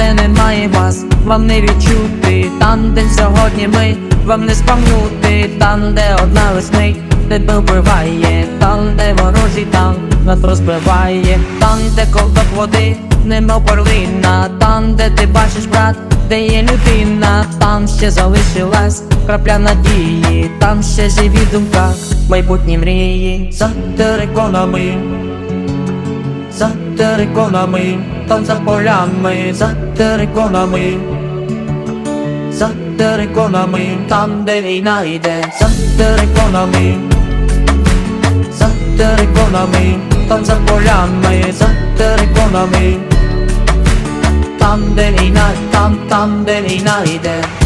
де немає вас, вам не відчути, там, де сьогодні ми, вам не спам'нути, там, де одна весни, тебе вбиває, там, де ворожий там нас розбиває, там, де ковток води, немов перлина, там, де ти бачиш, брат, де є людина, там ще залишилась крапля надії, там ще живі думка, майбутні мрії, за териконами zatter ekonomi, tanza polami, zatter ekonomi Zatter ekonomi, tam beni najde Zatter ekonomi Zatter ekonomi, tanza polami, zatter ekonomi Tam beni najde, tam tam beni najde